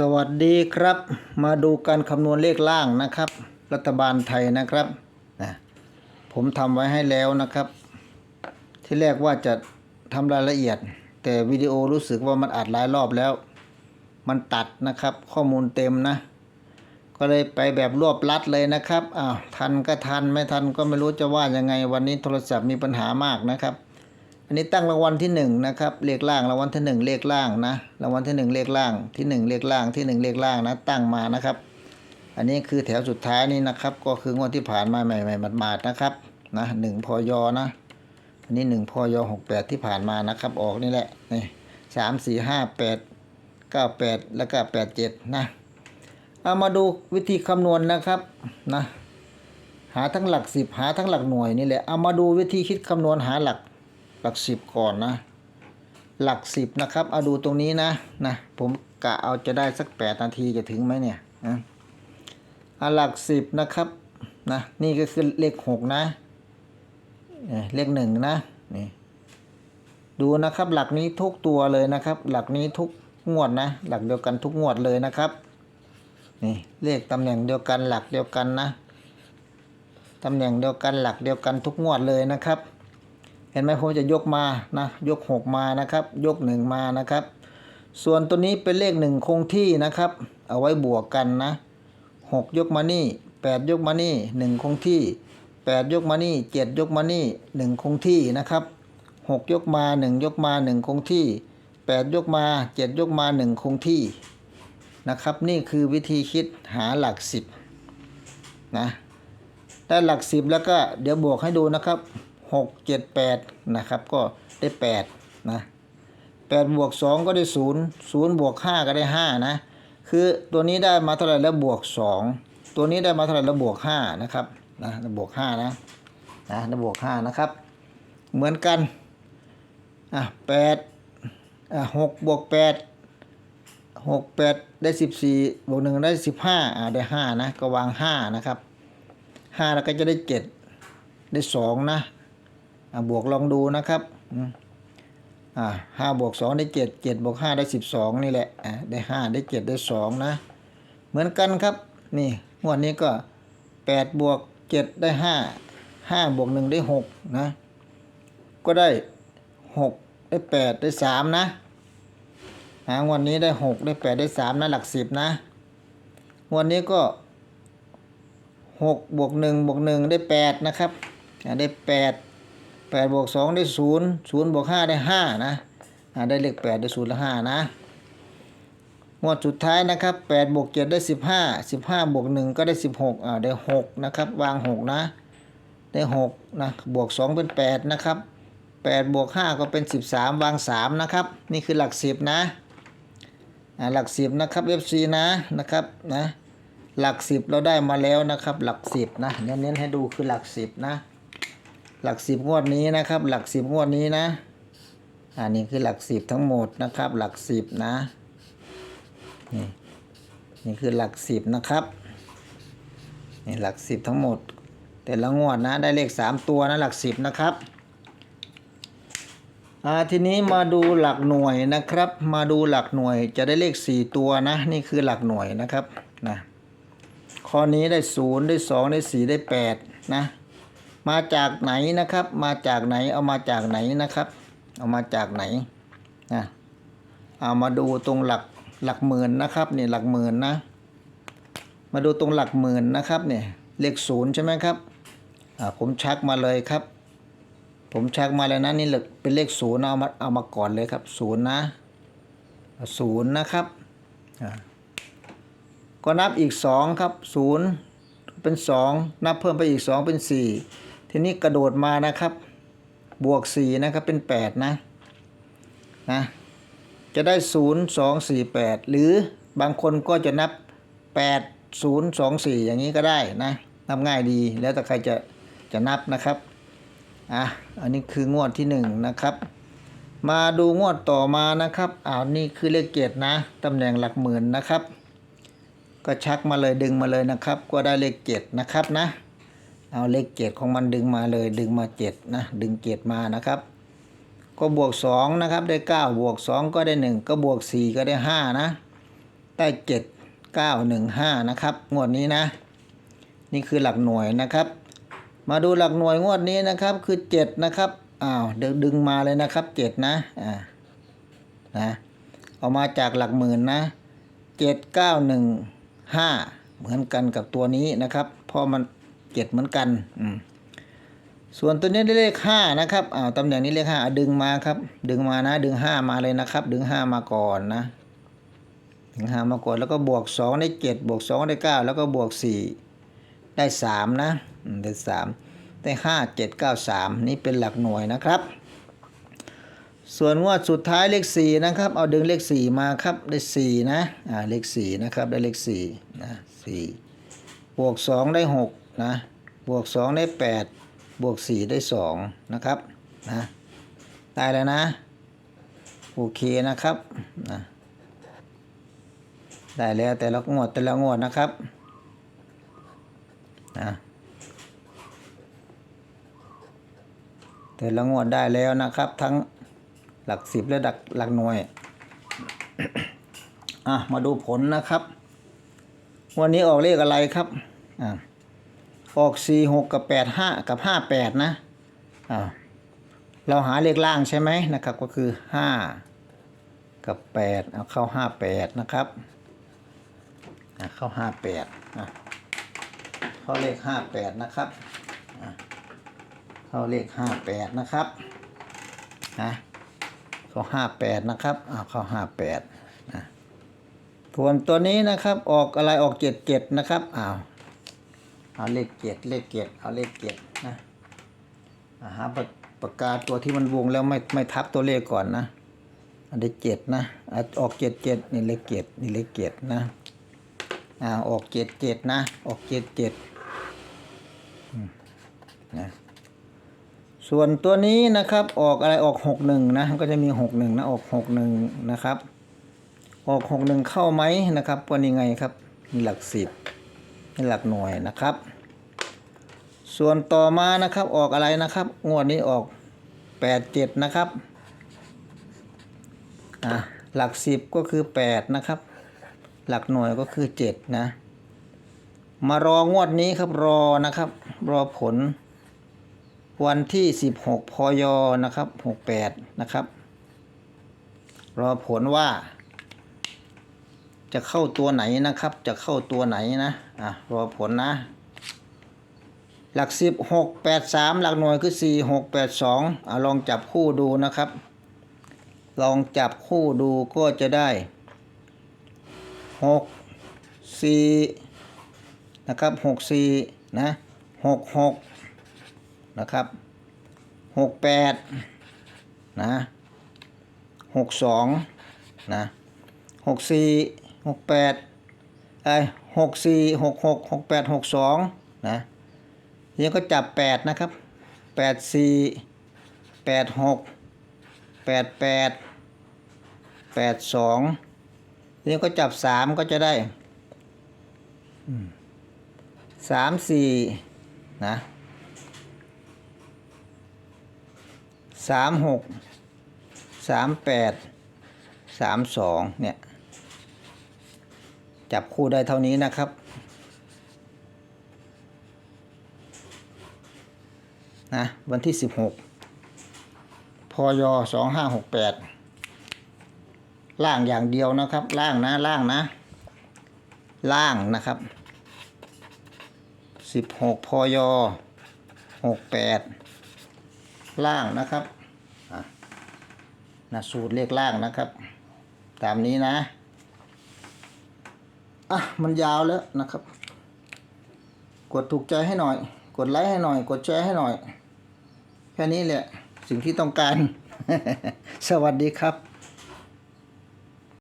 สวัสดีครับ มาดูการคำนวณเลขล่างนะครับ รัฐบาลไทยนะครับนะผมทำไว้ให้แล้วนะครับ ที่แรกว่าจะทำรายละเอียด แต่วิดีโอรู้สึกว่ามันอัดหลายรอบแล้ว มันตัดนะครับ ข้อมูลเต็มนะ ก็เลยไปแบบรวบลัดเลยนะครับอ้าวทันก็ทันไม่ทันก็ไม่รู้จะว่ายังไงวันนี้โทรศัพท์มีปัญหามากนะครับ อันนี้ตั้งรางวัลที่หนึ่งนะครับเลขล่างรางวัลที่หนึ่งเลขล่างนะรางวัลที่หนึ่งเลขล่างที่หนึ่งเลขล่างที่หนึ่งเลขล่างนะตั้งมานะครับ อันนี้คือแถวสุดท้ายนี่นะครับ ก็คืองวดที่ผ่านมาใหม่ๆหมาดๆนะครับนะหนึ่งพอยนะอันนี้หนึ่งพอยหกแปดที่ผ่านมานะครับ ออกนี่แหละนี่สามสี่ห้าแปดเก้าแปดแล้วก็แปดเจ็ดนะเอามาดูวิธีคำนวณนะครับนะหาทั้งหลักสิบหาทั้งหลักหน่วยนี่แหละเอามาดูวิธีคิดคำนวณหาหลัก หลักสิบก่อนนะ หลักสิบนะครับ เอาดูตรงนี้นะนะ ผมกะเอาจะได้สักแปดนาทีจะถึงไหมเนี่ยนะเอาหลักสิบนะครับนะนี่ก็คือเลขหกนะเลขหนึ่งนะนี่ดูนะครับหลักนี้ทุกตัวเลยนะครับ หลักนี้ทุกงวดนะ หลักเดียวกันทุกงวดเลยนะครับนี่เลขตำแหน่งเดียวกันหลักเดียวกันนะตำแหน่งเดียวกันหลักเดียวกันทุกงวดเลยนะครับ ห็นไหมผมจะยกมานะยกหกมานะครับ ยกหนึ่งมานะครับ ส่วนตัวนี้เป็นเลขหนึ่งคงที่นะครับ เอาไว้บวกกันนะหกยกมานี่แปดยกมานี่หนึ่งคงที่แปดยกมานี่เจ็ดยกมานี่หนึ่งคงที่นะครับหกยกมาหนึ่งยกมาหนึ่งคงที่แปดยกมาเจ็ดยกมาหนึ่งคงที่นะครับ นี่คือวิธีคิดหาหลักสิบนะได้หลักสิบแล้วก็เดี๋ยวบวกให้ดูนะครับ หกเจ็ดแปดนะครับก็ได้แปดนะแปดบวกสองก็ได้ศูนย์ศูนย์บวกห้าก็ได้ห้านะคือตัวนี้ได้มาเท่าไหร่แล้วบวกสองตัวนี้ได้มาเท่าไหร่แล้วบวกห้านะครับนะบวกห้านะนะบวกห้านะครับ เหมือนกันอะแปดอะหกบวกแปดหกแปดได้สิบสี่บวกหนึ่งได้สิบห้าอะได้ห้านะก็วางห้านะครับห้าแล้วก็จะได้เจ็ดได้สองนะ บวกลองดูนะครับอ่าห้าบวกสองได้เจ็ดเจ็ดบวกห้าได้สิบสองนี่แหละอ่าได้ห้าได้เจ็ดได้สองนะ เหมือนกันครับนี่งวดนี้ก็แปดบวกเจ็ดได้ห้าห้าบวกหนึ่งได้หกนะก็ได้หกได้แปดได้สามนะหางวดนี้ได้หกได้แปดได้สามนะหลักสิบนะงวดนี้ก็หกบวกหนึ่งบวกหนึ่งได้แปดนะครับอ่าได้แปด แปดบวกสองได้ศูนย์ศูนย์บวกห้าได้ห้านะอ่าได้เลขแปดได้ศูนย์และห้านะงวดสุดท้ายนะครับแปดบวกเจ็ดได้สิบห้าสิบห้าบวกหนึ่งก็ได้สิบหกอ่าได้หกนะครับวางหกนะได้หกนะบวกสองเป็นแปดนะครับแปดบวกห้าก็เป็นสิบสามวางสามนะครับนี่คือหลักสิบนะอ่าหลักสิบนะครับ FC นะนะครับนะหลักสิบเราได้มาแล้วนะครับหลักสิบนะเน้นๆให้ดูคือหลักสิบนะ หลักสิบงวดนี้นะครับ หลักสิบงวดนี้นะ อันนี้คือหลักสิบทั้งหมดนะครับ หลักสิบนะ นี่นี่คือหลักสิบนะครับ นี่หลักสิบทั้งหมด แต่ละงวดนะได้เลขสามตัวนะหลักสิบนะครับอ่าทีนี้มาดูหลักหน่วยนะครับ มาดูหลักหน่วยจะได้เลขสี่ตัวนะ นี่คือหลักหน่วยนะครับนะข้อนี้ได้ศูนย์ได้สองได้สี่ได้แปดนะ มาจากไหนนะครับ มาจากไหนเอามาจากไหนนะครับ เอามาจากไหนนะเอามาดูตรงหลักหลักหมื่นนะครับเนี่ยหลักหมื่นนะ มาดูตรงหลักหมื่นนะครับเนี่ยเลขศูนย์ใช่ไหมครับอ่าผมชักมาเลยครับ ผมชักมาเลยนะนี่เป็นเลขศูนย์เอามาเอามาก่อนเลยครับศูนย์นะศูนย์นะครับก็นับอีกสองครับศูนย์เป็นสองนับเพิ่มไปอีกสองเป็นสี่ ทีนี้กระโดดมานะครับ บวกสี่นะครับ เป็นแปดนะ นะ จะได้ศูนย์สองสี่แปดหรือบางคนก็จะนับแปดศูนย์สองสี่อย่างนี้ก็ได้นะ นับง่ายดีแล้วแต่ใครจะ จะนับนะครับ อะ อันนี้คืองวดที่หนึ่งนะครับ มาดูงวดต่อมานะครับอ้าวนี่คือเลขเกตนะ ตำแหน่งหลักหมื่นนะครับ ก็ชักมาเลยดึงมาเลยนะครับ ก็ได้เลขเจ็ดนะครับนะ เอาเลขเจ็ดของมันดึงมาเลยดึงมาเจ็ดนะดึงเจ็ดมานะครับ ก็บวกสองนะครับได้เก้าบวกสองก็ได้หนึ่งก็บวกสี่ก็ได้ห้านะได้เจ็ดเก้าหนึ่งห้านะครับงวดนี้นะ นี่คือหลักหน่วยนะครับ มาดูหลักหน่วยงวดนี้นะครับคือเจ็ดนะครับอ้าวดึงมาเลยนะครับเจ็ดนะอ่านะเอามาจากหลักหมื่นนะเจ็ดเก้าหนึ่งห้าเหมือนกันกับตัวนี้นะครับเพราะมัน เจ็ดเหมือนกันอืมส่วนตัวนี้ได้เลขห้านะครับอ้าวตำแหน่งนี้เลขห้าดึงมาครับ ดึงมานะ ดึงห้ามาเลยนะครับ ดึงห้ามาก่อนนะ ดึงห้ามาก่อนแล้วก็บวกสองได้เจ็ดบวกสองได้เก้าแล้วก็บวกสี่ได้สามนะได้สามได้ห้าเจ็ดเก้าสามนี่เป็นหลักหน่วยนะครับ ส่วนงวดสุดท้ายเลขสี่นะครับ เอาดึงเลขสี่มาครับได้สี่นะอ่าเลขสี่นะครับได้เลขสี่นะสี่บวกสองได้หก นะบวกสองได้แปดบวกสี่ได้สองนะครับนะได้แล้วนะโอเคนะครับนะได้แล้วแต่ละงวดแต่ละงวดนะครับนะแต่ละงวดได้แล้วนะครับ ทั้งหลักสิบและหลักหลักหน่วยอะมาดูผลนะครับ วันนี้ออกเลขอะไรครับอะ ออกสี่หกกับแปดห้ากับห้าแปดนะอะเราหาเลขล่างใช่ไหมนะครับก็คือห้ากับแปดเอาเข้าห้าแปดนะครับอะเข้าห้าแปดอะเข้าเลขห้าแปดนะครับอะเข้าเลขห้าแปดนะครับนะเข้าห้าแปดนะครับอ้าวเข้าห้าแปดนะส่วนตัวนี้นะครับออกอะไรออกเจ็ดเจ็ดนะครับอ้าว เอาเลขเจ็ดเลขเจ็ดเอาเลขเจ็ดนะอาหาปากปากกาตัวที่มันวงแล้วไม่ไม่ทับตัวเลขก่อนนะ อันนี้เจ็ดนะออกเจ็ดเจ็ดนี่เลขเจ็ดนี่เลขเจ็ดนะอ่าออกเจ็ดเจ็ดนะออกเจ็ดเจ็ดนะส่วนตัวนี้นะครับออกอะไรออกหกหนึ่งนะก็จะมีหกหนึ่งนะออกหกหนึ่งนะครับ ออกหกหนึ่งเข้าไหมนะครับว่านี่ไงครับมีหลักสิบ มีหลักหน่วยนะครับ ส่วนต่อมานะครับออกอะไรนะครับ งวดนี้ออกแปดเจ็ดนะครับอ่าหลักสิบก็คือแปดนะครับ หลักหน่วยก็คือเจ็ดนะ มารองวดนี้ครับรอนะครับ รอผล วันที่สิบหกพยนะครับหกแปดนะครับ รอผลว่า จะเข้าตัวไหนนะครับ จะเข้าตัวไหนนะอะรอผลนะ หลักสิบหกแปดสามหลักหน่วยคือสี่หกแปดสองอะลองจับคู่ดูนะครับ ลองจับคู่ดูก็จะได้หกสี่นะครับหกสี่นะหกหกนะครับหกแปดนะหกสองนะหกสี่ หกแปดไอ้หกสี่หกหกหกแปดหกสองนะนี่ก็จับแปดนะครับแปดสี่แปดหกแปดแปดแปดสองทีนี้ก็จับสามก็จะได้สามสี่นะสามหกสามแปดสามสองเนี่ย จับคู่ได้เท่านี้นะครับ นะ วันที่สิบหกพยสองห้าหกแปดล่างอย่างเดียวนะครับ ล่างนะ ล่างนะ ล่างนะครับสิบหกพยหกแปดล่างนะครับนะสูตรเลขล่างนะครับ ตามนี้นะ อะมันยาวแล้วนะครับ กดถูกใจให้หน่อย กดไลค์ให้หน่อย กดแชร์ให้หน่อย แค่นี้แหละ สิ่งที่ต้องการ สวัสดีครับ